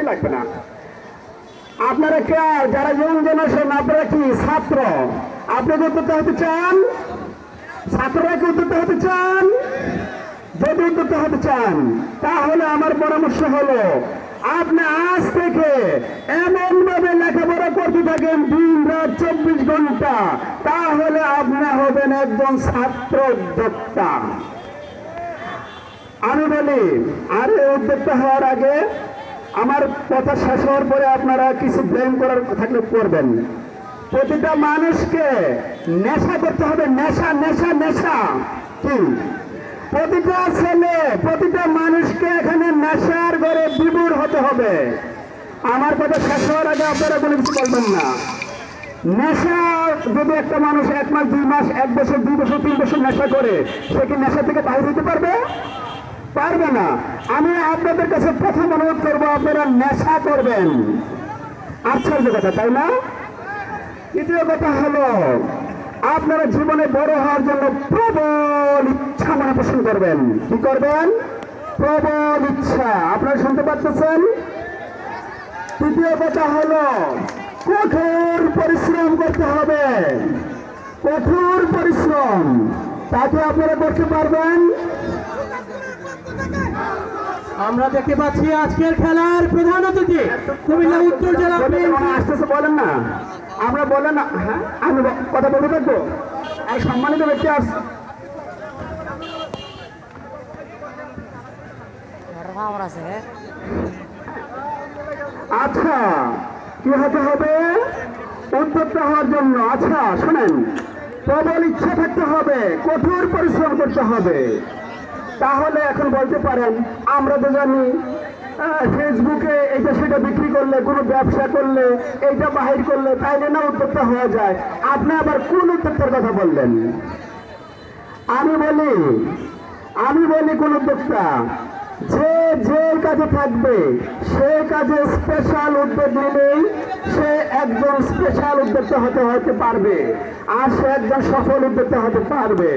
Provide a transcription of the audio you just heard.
বুদ্ধি লাগবে না। আপনারা কে? যারা ইয়ং জেনারেশন, আপনারা কি ছাত্র? আপনি কি উদ্যোক্তা হতে চান? ছাত্ররা কি উদ্যোক্তা হতে চান? যদি উদ্যোক্তা হতে চান, তাহলে আমার পরামর্শ হলো, আপনি আজ থেকে এমন ভাবে লেখাপড়া করতে থাকেন দিন রাত চব্বিশ ঘণ্টা, তাহলে আপনি হবেন একজন ছাত্র উদ্যোক্তা। আমি বলি, আর উদ্যোক্তা হওয়ার আগে আমার কথা শেষ হওয়ার পরে আপনারা কিছু ব্লেম করার থাকলে করবেন। প্রতিটা মানুষকে নেশা করতে হবে, নেশা নেশা নেশা। কি? প্রতিটা ছেলে, প্রতিটা মানুষকে এখানে নেশার ঘরে বিবুর হতে হবে। আমার কথা শেষ হওয়ার আগে আপনারা কোনো কিছু বলবেন না। নেশা যদি একটা মানুষ এক মাস, দুই মাস, এক বছর, দুই বছর, তিন বছর নেশা করে, সে কি নেশা থেকে বাইরে দিতে পারবে? পারবে না। আমি আপনাদের কাছে প্রথম অনুরোধ করব, আপনারা নেশা করবেন। আশ্চর্য কথা, তাই না? দ্বিতীয় কথা হলো, আপনারা জীবনে বড় হওয়ার জন্য প্রবল ইচ্ছা মনে পোষণ করবেন। কি করবেন? প্রবল ইচ্ছা। আপনারা শুনতে পাচ্ছেন? তৃতীয় কথা হলো, কঠোর পরিশ্রম করতে হবে। কঠোর পরিশ্রম, তাকে আপনারা করতে পারবেন? আমরা দেখতে পাচ্ছি আজকের খেলার প্রধান অতিথি কুমিল্লা উত্তর জেলা আসতেছে বলেন না। আমরা বলেন না হ্যাঁ? আমি কথা বলতে থাকব? আর সম্মানিত ব্যক্তি আছে আচ্ছা কি হতে হবে? উদ্যোক্তা হওয়ার জন্য আচ্ছা শোনেন। প্রবল ইচ্ছা থাকতে হবে কঠোর পরিশ্রম করতে হবে। তাহলে এখন বলতে পারেন, আমরা তো জানি ফেসবুকে এটা সেটা বিক্রি করলে, কোনো ব্যবসা করলে এইটা বাহির করলে, তাইলে না উদ্যোক্তা হওয়া যায়। আপনি আবার কোন উদ্যোক্তার কথা বললেন? আমি বলি আমি বলি কোন উদ্যোক্তা, যে যে কাজে থাকবে সে কাজে স্পেশাল উদ্যোগ নিলেই সে একজন স্পেশাল উদ্যোক্তা হতে হতে পারবে, আর সে একজন সফল উদ্যোক্তা হতে পারবে।